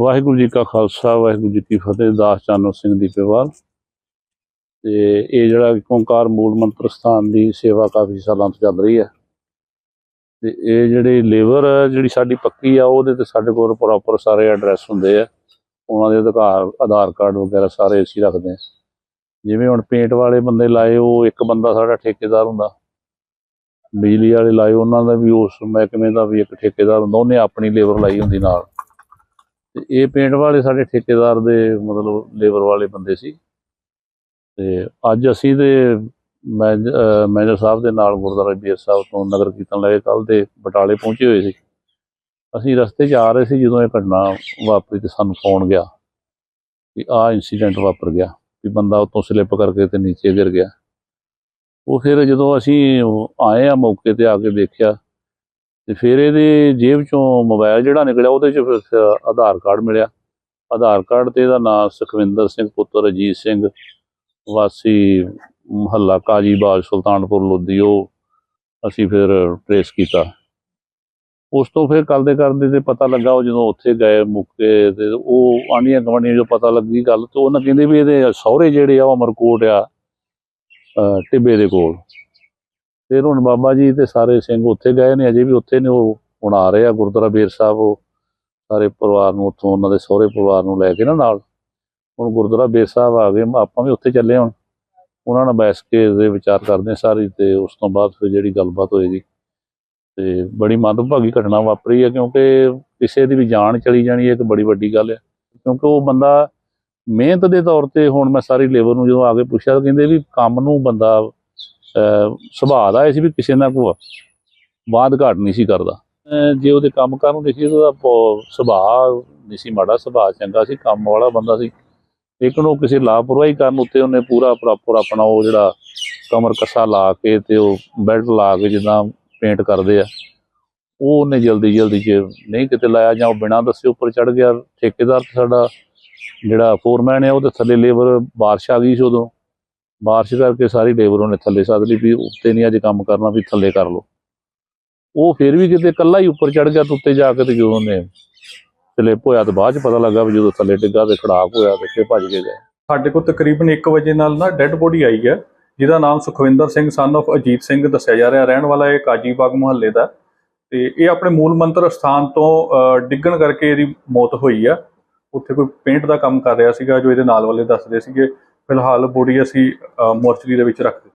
ਵਾਹਿਗੁਰੂ ਜੀ ਕਾ ਖਾਲਸਾ, ਵਾਹਿਗੁਰੂ ਜੀ ਕੀ ਫਤਿਹ, ਦਾਸ ਚਾਨੋ ਸਿੰਘ ਦੀਪੇਵਾਲ ਤੇ ਇਹ ਜਿਹੜਾ ਇੱਕ ਮੂਲ ਮੰਤਰ ਸਥਾਨ ਦੀ ਸੇਵਾ ਕਾਫੀ ਸਾਲਾਂ ਤੋਂ ਚੱਲ ਰਹੀ ਹੈ। ਤੇ ਇਹ ਜਿਹੜੀ ਲੇਬਰ ਜਿਹੜੀ ਸਾਡੀ ਪੱਕੀ ਆ, ਉਹਦੇ ਤੇ ਸਾਡੇ ਕੋਲ ਪ੍ਰੋਪਰ ਸਾਰੇ ਐਡਰੈਸ ਹੁੰਦੇ ਆ। ਉਹਨਾਂ ਦੇ ਅਧਿਕਾਰ, ਆਧਾਰ ਕਾਰਡ ਵਗੈਰਾ ਸਾਰੇ ਅਸੀਂ ਰੱਖਦੇ ਹਾਂ। ਜਿਵੇਂ ਹੁਣ ਪੇਂਟ ਵਾਲੇ ਬੰਦੇ ਲਾਏ, ਉਹ ਇੱਕ ਬੰਦਾ ਸਾਡਾ ਠੇਕੇਦਾਰ ਹੁੰਦਾ। ਬਿਜਲੀ ਵਾਲੇ ਲਾਏ, ਉਹਨਾਂ ਦਾ ਵੀ ਉਸ ਮਹਿਕਮੇ ਦਾ ਵੀ ਇੱਕ ਠੇਕੇਦਾਰ ਹੁੰਦਾ, ਉਹਨੇ ਆਪਣੀ ਲੇਬਰ ਲਾਈ ਹੁੰਦੀ ਨਾਲ। ਤੇ ਇਹ ਪੇਂਟ ਵਾਲੇ ਸਾਡੇ ਠੇਕੇਦਾਰ ਦੇ ਮਤਲਬ ਲੇਬਰ ਵਾਲੇ ਬੰਦੇ ਸੀ। ਤੇ ਅੱਜ ਅਸੀਂ ਤੇ ਮੈਨੇਜ- ਮੈਨੇਜਰ ਸਾਹਿਬ ਦੇ ਨਾਲ ਗੁਰਦੁਆਰਾ ਬੀਰ ਸਾਹਿਬ ਤੋਂ ਨਗਰ ਕੀਰਤਨ ਲੈ ਕੇ ਕੱਲ ਦੇ ਬਟਾਲੇ ਪਹੁੰਚੇ ਹੋਏ ਸੀ। ਅਸੀਂ ਰਸਤੇ 'ਚ ਆ ਰਹੇ ਸੀ ਜਦੋਂ ਇਹ ਘਟਨਾ ਵਾਪਰੀ ਤੇ ਸਾਨੂੰ ਫੋਨ ਗਿਆ ਕਿ ਆਹ ਇਨਸੀਡੈਂਟ ਵਾਪਰ ਗਿਆ ਵੀ ਬੰਦਾ ਉੱਤੋਂ ਸਲਿੱਪ ਕਰਕੇ ਤੇ ਨੀਚੇ ਗਿਰ ਗਿਆ। ਉਹ ਫਿਰ ਜਦੋਂ ਅਸੀਂ ਆਏ ਆ ਮੌਕੇ ਤੇ ਆ ਕੇ ਦੇਖਿਆ ਤੇ ਫਿਰ ਇਹਦੇ ਜੇਬ ਚੋਂ ਮੋਬਾਈਲ ਜਿਹੜਾ ਨਿਕਲਿਆ, ਉਹਦੇ ਚ ਫਿਰ ਆਧਾਰ ਕਾਰਡ ਮਿਲਿਆ। ਆਧਾਰ ਕਾਰਡ ਤੇ ਇਹਦਾ ਨਾਮ ਸੁਖਵਿੰਦਰ ਸਿੰਘ, ਪੁੱਤਰ ਅਜੀਤ ਸਿੰਘ, ਵਾਸੀ ਮਹੱਲਾ ਕਾਜੀਬਾਗ, ਸੁਲਤਾਨਪੁਰ, ਲੋਧੀ, ਉਹ ਅਸੀਂ ਫਿਰ ਟਰੇਸ ਕੀਤਾ। ਉਸ ਤੋਂ ਫਿਰ ਕਰਦੇ ਕਰਦੇ ਤੇ ਪਤਾ ਲੱਗਾ ਉਹ ਜਦੋਂ ਉੱਥੇ ਗਏ ਮੁੱਕੇ ਤੇ ਉਹ ਆਂਢੀਆਂ ਗੁਆਂਢੀਆਂ ਜੋ ਪਤਾ ਲੱਗੀ ਗੱਲ, ਤੇ ਉਹਨਾਂ ਕਹਿੰਦੇ ਵੀ ਇਹਦੇ ਸਹੁਰੇ ਜਿਹੜੇ ਆ, ਉਹ ਅਮਰਕੋਟ ਆ ਟਿੱਬੇ ਦੇ ਕੋਲ। ਫਿਰ ਹੁਣ ਬਾਬਾ ਜੀ ਤੇ ਸਾਰੇ ਸਿੰਘ ਉੱਥੇ ਗਏ ਨੇ, ਅਜੇ ਵੀ ਉੱਥੇ ਨੇ, ਉਹ ਹੁਣ ਆ ਰਹੇ ਆ ਗੁਰਦੁਆਰਾ ਬੇਰ ਸਾਹਿਬ, ਉਹ ਸਾਰੇ ਪਰਿਵਾਰ ਨੂੰ ਉੱਥੋਂ ਉਹਨਾਂ ਦੇ ਸਹੁਰੇ ਪਰਿਵਾਰ ਨੂੰ ਲੈ ਕੇ ਨਾ ਨਾਲ। ਹੁਣ ਗੁਰਦੁਆਰਾ ਬੇਰ ਸਾਹਿਬ ਆ ਗਏ, ਆਪਾਂ ਵੀ ਉੱਥੇ ਚੱਲੇ ਹੁਣ। ਉਹਨਾਂ ਨਾਲ ਬੈਠ ਕੇ ਦੇ ਵਿਚਾਰ ਕਰਦੇ ਹਾਂ ਸਾਰੀ ਤੇ ਉਸ ਤੋਂ ਬਾਅਦ ਫਿਰ ਜਿਹੜੀ ਗੱਲਬਾਤ ਹੋਏਗੀ। ਤੇ ਬੜੀ ਮੰਦਭਾਗੀ ਘਟਨਾ ਵਾਪਰੀ ਹੈ ਕਿਉਂਕਿ ਕਿਸੇ ਦੀ ਵੀ ਜਾਨ ਚਲੀ ਜਾਣੀ ਇੱਕ ਬੜੀ ਵੱਡੀ ਗੱਲ ਹੈ ਕਿਉਂਕਿ ਉਹ ਬੰਦਾ ਮਿਹਨਤ ਦੇ ਤੌਰ ਤੇ ਹੁਣ ਮੈਂ ਸਾਰੀ ਲੇਬਰ ਨੂੰ ਜਦੋਂ ਆ ਕੇ ਪੁੱਛਿਆ, ਤਾਂ ਕਹਿੰਦੇ ਵੀ ਕੰਮ ਨੂੰ ਬੰਦਾ ਸੁਭਾਅ ਦਾ ਇਹ ਸੀ ਵੀ ਕਿਸੇ ਨਾਲ ਕੋ ਬਾਦ ਘਾਟ ਨਹੀਂ ਸੀ ਕਰਦਾ। ਜੇ ਉਹਦੇ ਕੰਮ ਕਰਨ ਨੂੰ ਦੇਖੀਏ ਤਾਂ ਉਹਦਾ ਪ- ਸੁਭਾਅ ਨਹੀਂ ਸੀ, ਮਾੜਾ ਸੁਭਾਅ ਚੰਗਾ ਸੀ, ਕੰਮ ਵਾਲਾ ਬੰਦਾ ਸੀ। ਲੇਕਿਨ ਉਹ ਕਿਸੇ ਲਾਪਰਵਾਹੀ ਕਰਨ ਉੱਤੇ ਉਹਨੇ ਪੂਰਾ ਪ੍ਰੋਪਰ ਆਪਣਾ ਉਹ ਜਿਹੜਾ ਕਮਰ ਕੱਸਾ ਲਾ ਕੇ ਤੇ ਉਹ ਬੈਲਟ ਲਾ ਕੇ ਜਿੱਦਾਂ ਪੇਂਟ ਕਰਦੇ ਆ। ਉਹ ਉਹਨੇ ਜਲਦੀ ਜਲਦੀ ਚ ਨਹੀਂ ਕਿਤੇ ਲਾਇਆ ਜਾਂ ਉਹ ਬਿਨਾਂ ਦੱਸੇ ਉੱਪਰ ਚੜ ਗਿਆ, ਠੇਕੇਦਾਰ ਤੇ ਸਾਡਾ ਜਿਹੜਾ ਫੋਰਮੈਨ ਹੈ ਉਹਦੇ ਥੱਲੇ ਲੇਬਰ ਬਾਰਿਸ਼ ਆ ਗਈ ਸੀ ਉਦੋਂ। ਬਾਰਿਸ਼ ਕਰਕੇ ਸਾਰੀ ਲੇਬਰ ਉਹਨੇ ਥੱਲੇ ਸਾਧ ਲਈ ਵੀ ਉੱਤੇ ਨਹੀਂ ਅੱਜ ਕੰਮ ਕਰਨਾ ਵੀ ਥੱਲੇ ਕਰ ਲਓ। ਉਹ ਫਿਰ ਵੀ ਕਿਤੇ ਇਕੱਲਾ ਹੀ ਉੱਪਰ ਚੜ ਗਿਆ ਤੇ ਉੱਤੇ ਜਾ ਕੇ ਤੇ ਜਦੋਂ ਉਹਨੇ ਸਲਿੱਪ ਹੋਇਆ ਤੇ ਬਾਅਦ ਚ ਪਤਾ ਲੱਗਾ ਵੀ ਜਦੋਂ ਥੱਲੇ ਡਿੱਗਾ ਤੇ ਖੜਾਕ ਹੋਇਆ ਤੇ ਫਿਰ ਭੱਜ ਕੇ ਗਏ। ਸਾਡੇ ਕੋਲ ਤਕਰੀਬਨ 1 ਵਜੇ ਨਾਲ ਨਾ ਡੈੱਡ ਬੋਡੀ ਆਈ ਹੈ ਜਿਹਦਾ ਨਾਮ ਸੁਖਵਿੰਦਰ ਸਿੰਘ ਸਨ of ਅਜੀਤ ਸਿੰਘ ਦੱਸਿਆ ਜਾ ਰਿਹਾ। ਰਹਿਣ ਵਾਲਾ ਇਹ ਕਾਜੀਬਾਗ ਮੁਹੱਲੇ ਦਾ। ਤੇ ਇਹ ਆਪਣੇ ਮੂਲ ਮੰਤਰ ਸਥਾਨ ਤੋਂ ਅਹ, ਡਿੱਗਣ ਕਰਕੇ ਇਹਦੀ ਮੌਤ ਹੋਈ ਆ। ਉੱਥੇ ਕੋਈ ਪੇਂਟ ਦਾ ਕੰਮ ਕਰ ਰਿਹਾ ਸੀਗਾ ਜੋ ਇਹਦੇ ਨਾਲ ਵਾਲੇ ਦੱਸਦੇ ਸੀਗੇ। ਫਿਲਹਾਲ ਬੋਡੀ ਅਸੀਂ ਮੋਰਚਰੀ ਦੇ ਵਿੱਚ ਰੱਖ ਦਿੱਤੀ